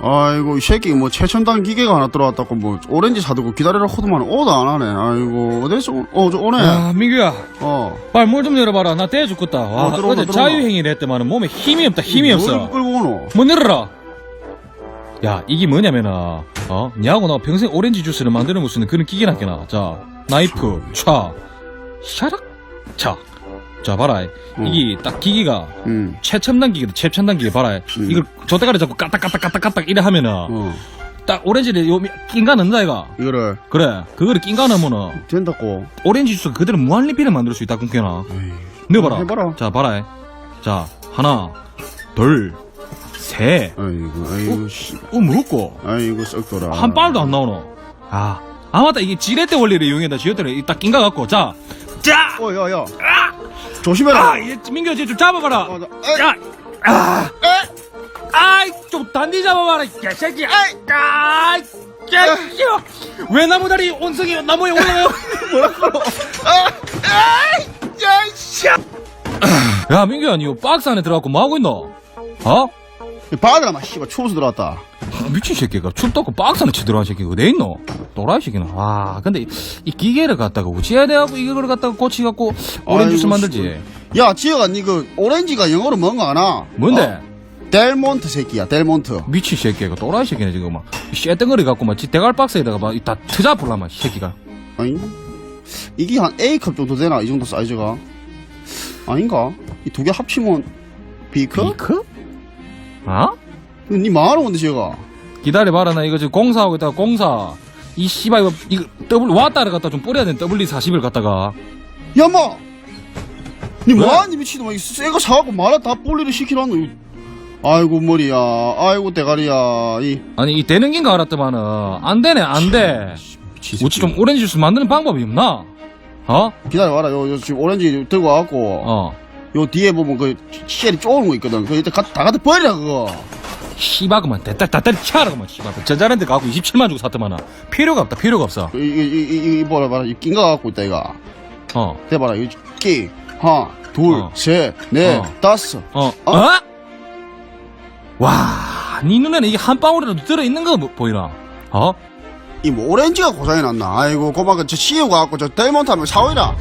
아이고 이 새끼 뭐 최첨단 기계가 하나 들어왔다고 뭐 오렌지 사두고 기다리라 호드만 오도 안 하네 아이고 어디서 어저 오네 야, 민규야. 어 빨리 물좀 열어봐라. 나 떼어 죽겠다. 와, 어, 들어오나, 어제. 자유행위를 했더만 몸에 힘이 없다. 힘이 뭘 없어. 끌고 오노 문 열어라. 야, 이게 뭐냐면은, 어? 니하고 나 평생 오렌지 주스를 만들어 볼수 있는 그런 기계나 겠나 자, 나이프, 차, 샤락, 차. 자, 봐라. 음. 이게 딱 기계가 응 최첨단 기계다, 최첨단 기계 봐라. 음. 이걸 저때까지 자꾸 까딱까딱까딱까딱 이래 하면은, 어. 딱 오렌지를 요, 낀가 넣는다, 이가. 이거를 그래. 그거를 낀가 넣으면은, 된다고 오렌지 주스 그대로 무한리필을 만들 수 있다, 꿈깨나. 에이, 넣어봐라. 해봐라. 자, 봐라. 자, 하나, 둘, 셋. 아이고 아이고 씨 어, 무겁고. 아이고 썩더라 한 발도 안 나오노. 아. 아, 맞다. 이게 지렛대 원리를 이용했다. 지렛대를 딱 낀가 갖고. 자. 자! 어 야야 조심해라 아, 얘, 민규, 쟤좀 잡아봐라. 어, 나- 에이, 자! 아! 아이, 좀 단디 잡아봐라. 이 개새끼. 아이! 아이! 개새끼야! 왜 나무다리 온성이 나무에 올라요? 야, 민규야, 니 박스 안에 들어가고 뭐 하고 있노? 어? 바다라 마 씨발 추워서 들어왔다 미친 새끼가 춥다고 박스 안에 치들어간 새끼가 어디 있노? 또라이 새끼는. 와, 근데 이, 이 기계를 갖다가 우찌해야 돼갖고 이걸 갖다가 고치갖고 오렌지 주스 아이고, 만들지. 야 지혜가 니그 오렌지가 영어로 뭔가 아나 뭔데? 어? 델몬트 새끼야 델몬트 미친 새끼가 또라이 새끼네 지금 막 쇠덩어리 갖고 막지 대갈 박스에다가 막 다 트자 불라마 새끼가. 아니 이게 한 A컵 정도 되나 이 정도 사이즈가 아닌가 이 두 개 합치면 B컵? 비크? 어? 니 말하는 건데 지혜가 기다려봐라 나 이거 지금 공사하고 있다가 공사. 이 씨발 이거 이거 더블 왔다를 갖다 좀 뿌려야 돼 더블리 40을 갖다가. 야마! 니 왜? 뭐하니 미친놈아? 이거 새거 사갖고 말아 다 볼일을 시키라노 이거. 아이고 머리야. 아이고 대가리야. 이. 아니 이 되는 긴가 알았더만은. 안 되네 안돼. 미친 좀 오렌지 주스 만드는 방법이 없나? 어? 기다려봐라. 요, 요 지금 오렌지 들고 와갖고. 어 요 뒤에 보면 그 쉘이 쪼는 거 있거든 그거 일단 가- 다 갖다 버리라 그거 씨발 그만 됐다 다다리 차라 그만 씨발 전자랜드 가고 27만 주고 샀더만은 필요가 없다 필요가 없어 이, 이, 이, 이, 이 봐라 봐라 이 낀가 갖고 있다 이거 어 대봐라 이 끼 하나 어. 둘셋넷 어. 다섯 어? 어? 어? 와, 네 눈에는 이게 한 방울이라도 들어있는 거 뭐- 보이나? 어? 이 뭐 오렌지가 고장이 났나 아이고 고마그 저 씨유 갖고 저 델몬트 하면 사오이라